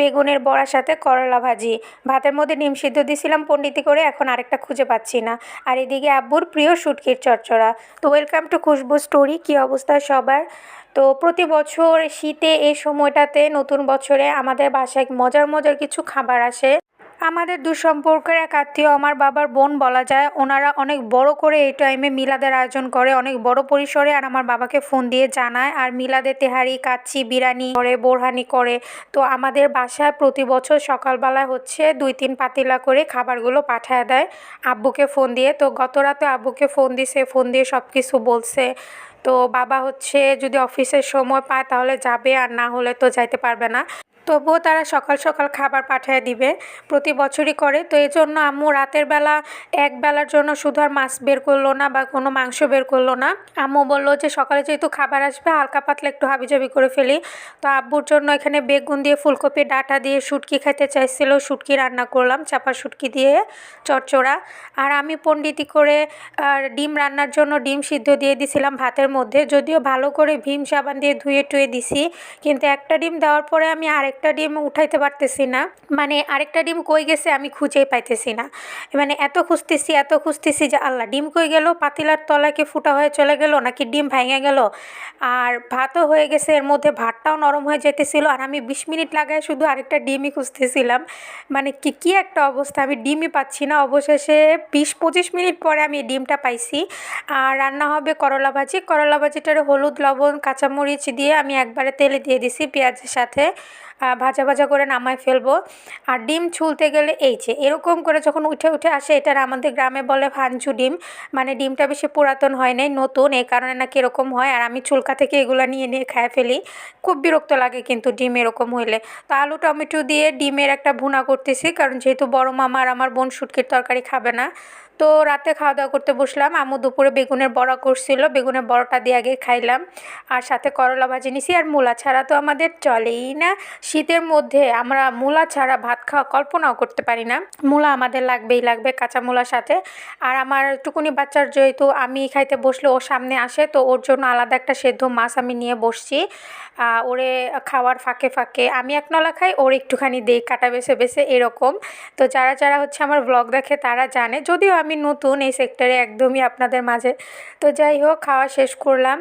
বেগুনের বড়ার সাথে করলা ভাজি। ভাতের মধ্যে ডিম সিদ্ধ দিয়েছিলাম, পণ্ডিতি করে এখন আরেকটা খুঁজে পাচ্ছি না। আর এদিকে আব্বুর প্রিয় শুটকির চচ্চড়া। তো ওয়েলকাম টু খুশবু স্টোরি কী অবস্থা সবার? তো প্রতি বছর শীতে এই সময়টাতে নতুন বছরে আমাদের বাসায় মজার মজার কিছু খাবার আসে। আমাদের দুঃসম্পর্কের এক আত্মীয়, আমার বাবার বোন বলা যায়, ওনারা অনেক বড় করে এই টাইমে মিলাদের আয়োজন করে, অনেক বড় পরিসরে আর আমার বাবাকে ফোন দিয়ে জানায়। আর মিলাদে তেহারি, কাচ্চি, বিরিয়ানি করে, বোরহানি করে। তো আমাদের বাসায় প্রতি বছর সকালবেলায় হচ্ছে দুই তিন পাতিলা করে খাবারগুলো পাঠায় দেয়। আব্বুকে ফোন দিয়ে, তো গত রাতে আব্বুকে ফোন দিছে ফোন দিয়ে সব কিছু বলছে। তো বাবা হচ্ছে যদি অফিসের সময় পায় তাহলে যাবে, আর না হলে তো যাইতে পারবে না। তবুও তারা সকাল সকাল খাবার পাঠিয়ে দিবে। প্রতি বছরই করে। তো এই জন্য আম্মু রাতের বেলা এক বেলার জন্য শুধু আর মাছ বের করল না বা কোনো মাংস বের করল না। আম্মু বলল যে সকালে যেহেতু খাবার আসবে, হালকা পাতলা একটু হাবিজাবি করে ফেলি। তো আব্বুর জন্য এখানে বেগুন দিয়ে ফুলকপি, ডাটা দিয়ে শুটকি খেতে চাইছিল। শুটকি রান্না করলাম, চাপা শুটকি দিয়ে চচ্চড়া আর আমি পণ্ডিতি করে ডিম রান্নার জন্য ডিম সিদ্ধ দিয়ে দিছিলাম ভাতের মধ্যে। যদিও ভালো করে ভীম সাবান দিয়ে ধুয়ে টুয়ে দিছি, কিন্তু একটা ডিম দেওয়ার পরে আমি আরেকটা ডিম উঠাইতে পারতেছি না। মানে আরেকটা ডিম কই গেছে আমি খুঁজেই পাইতেছি না। মানে এত খুঁজতেছি এত খুঁজতেছি যে আল্লাহ, ডিম কই গেল? পাতিলার তলায় কি ফুটা হয়ে চলে গেল নাকি ডিম ভেঙে গেল? আর ভাতও হয়ে গেছে, এর মধ্যে ভাতটাও নরম হয়ে যেতেছিল আর আমি বিশ মিনিট লাগায় শুধু আরেকটা ডিমই খুঁজতেছিলাম। মানে কি কি একটা অবস্থা, আমি ডিমই পাচ্ছি না। অবশেষে বিশ পঁচিশ মিনিট পরে আমি ডিমটা পাইছি। আর রান্না হবে করলা ভাজি। করলা ভাজিটারে হলুদ, লবণ, কাঁচামরিচ দিয়ে আমি একবারে তেলে দিয়ে দিছি পেঁয়াজের সাথে। ভাজা ভাজা করে নামায় ফেলব। আর ডিম ছুলতে গেলে এই যে, এরকম করে যখন উঠে উঠে আসে এটার আমাদের গ্রামে বলে ভাঞ্জু ডিম। মানে ডিমটা বেশি পুরাতন হয় নাই, নতুন, এই কারণে নাকি এরকম হয়। আর আমি চুলকা থেকে এগুলো নিয়ে নিয়ে খায় ফেলি। খুব বিরক্ত লাগে কিন্তু ডিম এরকম হইলে। তো আলু টমেটো দিয়ে ডিমের একটা ভুনা করতেছি, কারণ যেহেতু বড় মামা আর আমার বোন শুটকির তরকারি খাবে না। তো রাতে খাওয়া দাওয়া করতে বসলাম। আম্মু দুপুরে বেগুনের বড়া করছিল। বেগুনের বড়াটা দিয়ে আগে খাইলাম। আর সাথে করলা ভাজি নিছি। আর মূলা ছাড়া তো আমাদের চলেই না। শীতের মধ্যে আমরা মূলা ছাড়া ভাত খাওয়া কল্পনাও করতে পারি না। মূলা আমাদের লাগবেই লাগবে কাঁচা মূলার সাথে। আর আমার টুকুনি বাচ্চার যেহেতু আমি খাইতে বসলে ও সামনে আসে, তো ওর জন্য আলাদা একটা সেদ্ধ মাছ আমি নিয়ে বসছি। ওরে খাওয়ার ফাঁকে ফাঁকে। আমি এক নলা খাই, ওর একটুখানি দেই, কাটা বেছে বেছে, এরকম। তো যারা যারা হচ্ছে আমার ব্লগ দেখে তারা জানে। যদিও আমি নতুন এই সেক্টরে একদমই আপনাদের মাঝে। তো যাই হোক, খাওয়া শেষ করলাম।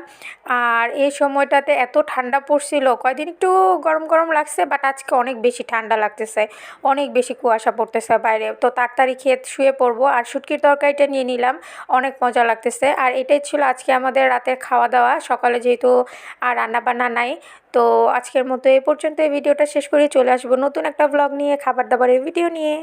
আর এই সময়টাতে এত ঠান্ডা পড়ছিল, কয়দিন একটু গরম গরম লাগছে বাট আজকে অনেক বেশি ঠান্ডা লাগতেছে, অনেক বেশি কুয়াশা পড়তেছে বাইরে। তো তাড়াতাড়ি খেয়ে শুয়ে পড়ব, আর শুটকির তরকারিটা নিয়ে নিলাম, অনেক মজা লাগতেছে। আর এটাই ছিল আজকে আমাদের রাতের খাওয়া দাওয়া সকালে যেহেতু আর রান্না বান্না নাই, তো আজকের মতো এই পর্যন্ত এই ভিডিওটা শেষ করে চলে আসব নতুন একটা ব্লগ নিয়ে খাবার দাবারের ভিডিও নিয়ে।